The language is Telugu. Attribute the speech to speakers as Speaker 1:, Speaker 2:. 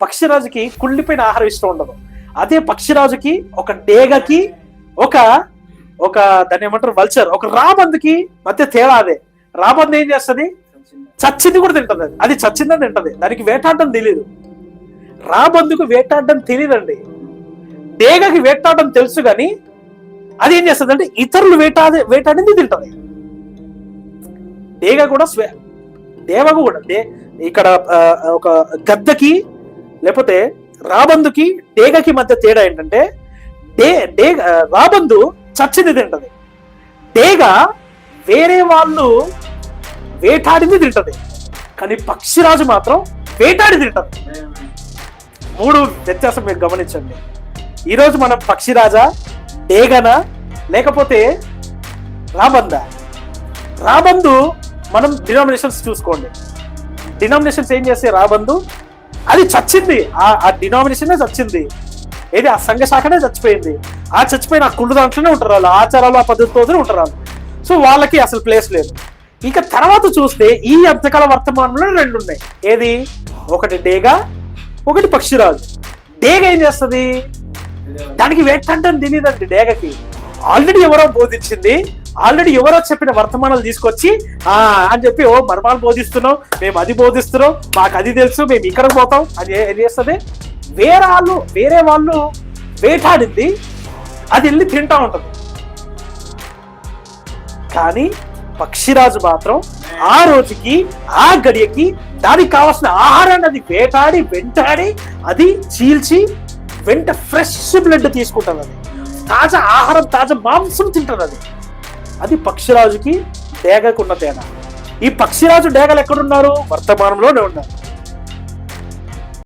Speaker 1: పక్షిరాజుకి కుళ్ళిపోయిన ఆహారం ఇష్టం ఉండదు. అదే పక్షిరాజుకి ఒక డేగకి ఒక ఒక దాన్ని ఏమంటారు వల్చర్ ఒక రాబందుకి మధ్య తేడా అదే. రాబందు ఏం చేస్తుంది? చచ్చింది కూడా తింటది అది. అది చచ్చిందని తింటది. దానికి వేటాడడం తెలియదు రాబందుకు వేటాడడం తెలియదండి డేగకి వేటాడడం తెలుసు కానీ అది ఏం చేస్తుంది అంటే ఇతరులు వేటాడే వేటాడింది తింటది. డేగ కూడా స్వే దేవకు కూడా దే ఇక్కడ ఒక గద్దకి లేకపోతే రాబందుకి డేగకి మధ్య తేడా ఏంటంటే డే డే రాబందు చచ్చింది తింటది. డేగ వేరే వాళ్ళు వేటాడింది తింటది. కానీ పక్షిరాజు మాత్రం వేటాడి తింటది. మూడు వ్యత్యాసం మీరు గమనించండి. ఈరోజు మనం పక్షిరాజా డేగనా లేకపోతే రాబందా? రాబందు మనం డినామినేషన్స్ చూసుకోండి. డినామినేషన్స్ ఏం చేస్తే రాబందు అది చచ్చింది. ఆ ఆ చచ్చింది. ఏది? ఆ సంఘ శాఖనే చచ్చిపోయింది. ఆ చచ్చిపోయిన ఆ కుళ్ళు దాంట్లోనే ఉంటారు వాళ్ళు. ఆచారాలు ఆ పద్ధతితోనే ఉంటారు వాళ్ళు. సో వాళ్ళకి అసలు ప్లేస్ లేదు. ఇంకా తర్వాత చూస్తే ఈ అంతకాల వర్తమానంలో రెండు ఉన్నాయి. ఏది? ఒకటి డేగా ఒకటి పక్షిరాజు. డేగ ఏం చేస్తుంది? దానికి వేటంటే తినేదండి డేగకి. ఆల్రెడీ ఎవరో బోధించింది ఆల్రెడీ ఎవరో చెప్పిన వర్తమానాలు తీసుకొచ్చి ఆ అని చెప్పి ఓ మర్మాలు బోధిస్తున్నాం మేము అది బోధిస్తున్నాం మాకు అది తెలుసు మేము ఇక్కడ పోతాం. అని ఏం చేస్తుంది? వేరే వాళ్ళు వేరే వాళ్ళు వేటాడింది అది వెళ్ళి తింటా ఉంటుంది. కానీ పక్షిరాజు మాత్రం ఆ రోజుకి ఆ గడియకి దానికి కావాల్సిన ఆహారాన్ని అది వేటాడి వెంటాడి అది చీల్చి వెంట ఫ్రెష్ బ్లడ్ తీసుకుంటుంది అది. తాజా ఆహారం తాజా మాంసం తింటుంది అది. అది పక్షిరాజుకి డేగకున్న తేడా ఈ పక్షిరాజు డేగలు ఎక్కడున్నారు? వర్తమానంలోనే ఉన్నారు.